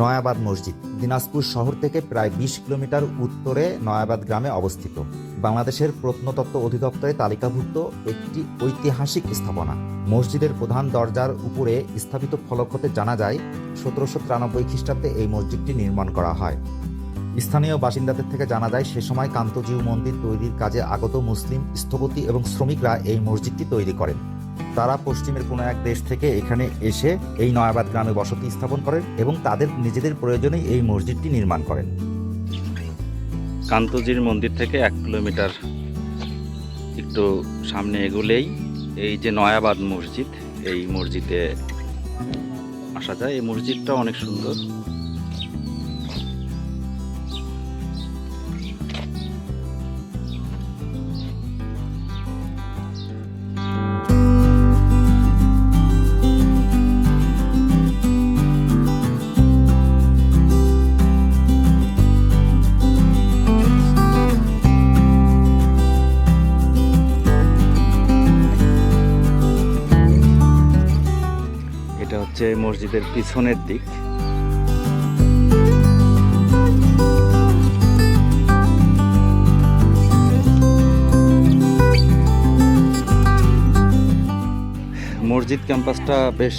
নয়াবাদ মসজিদ, দিনাজপুর শহর থেকে প্রায় বিশ কিলোমিটার উত্তরে নয়াবাদ গ্রামে অবস্থিত। বাংলাদেশের প্রত্নতত্ত্ব অধিদপ্তরে তালিকাভুক্ত একটি ঐতিহাসিক স্থাপনা। মসজিদের প্রধান দরজার উপরে স্থাপিত ফলক হতে জানা যায়, সতেরোশো তিরানব্বই খ্রিস্টাব্দে এই মসজিদটি নির্মাণ করা হয়। স্থানীয় বাসিন্দাদের থেকে জানা যায়, সে সময় কান্তজিউ মন্দির তৈরির কাজে আগত মুসলিম স্থপতি এবং শ্রমিকরা এই মসজিদটি তৈরি করেন। তারা পশ্চিমের কোনো এক দেশ থেকে এখানে এসে এই নয়াবাদ গ্রামে বসতি স্থাপন করেন এবং তাদের নিজেদের প্রয়োজনে এই মসজিদটি নির্মাণ করেন। কান্তজির মন্দির থেকে এক কিলোমিটার একটু সামনে এগুলেই এই যে নয়াবাদ মসজিদ, এই মসজিদে আসা যায়। এই মসজিদটা অনেক সুন্দর। এটা হচ্ছে মসজিদের পিছনের দিক। মসজিদ ক্যাম্পাসটা বেশ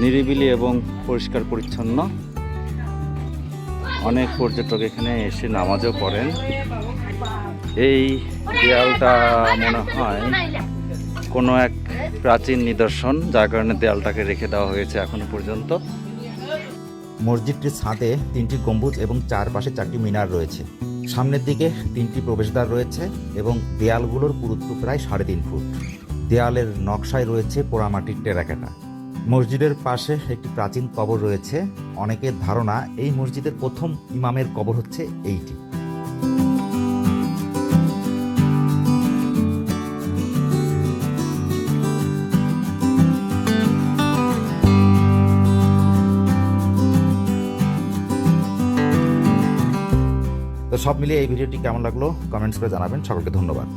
নিরিবিলি এবং পরিষ্কার পরিচ্ছন্ন। অনেক পর্যটক এখানে এসে নামাজও পড়েন। এই দেয়ালটা মনে হয় কোনো এক প্রাচীন নিদর্শন, যার কারণে দেয়ালটাকে রেখে দেওয়া হয়েছে এখনও পর্যন্ত। মসজিদটির ছাদে তিনটি গম্বুজ এবং চারপাশে চারটি মিনার রয়েছে। সামনের দিকে তিনটি প্রবেশদ্বার রয়েছে এবং দেয়ালগুলোর পুরুত্ব প্রায় সাড়ে তিন ফুট। দেয়ালের নকশায় রয়েছে পোড়ামাটির টেরাকেটা। মসজিদের পাশে একটি প্রাচীন কবর রয়েছে। অনেকের ধারণা এই মসজিদের প্রথম ইমামের কবর হচ্ছে এইটি। সব মিলিয়ে এই ভিডিওটি কেমন লাগল? কমেন্টস করে জানাবেন। সকলকে ধন্যবাদ।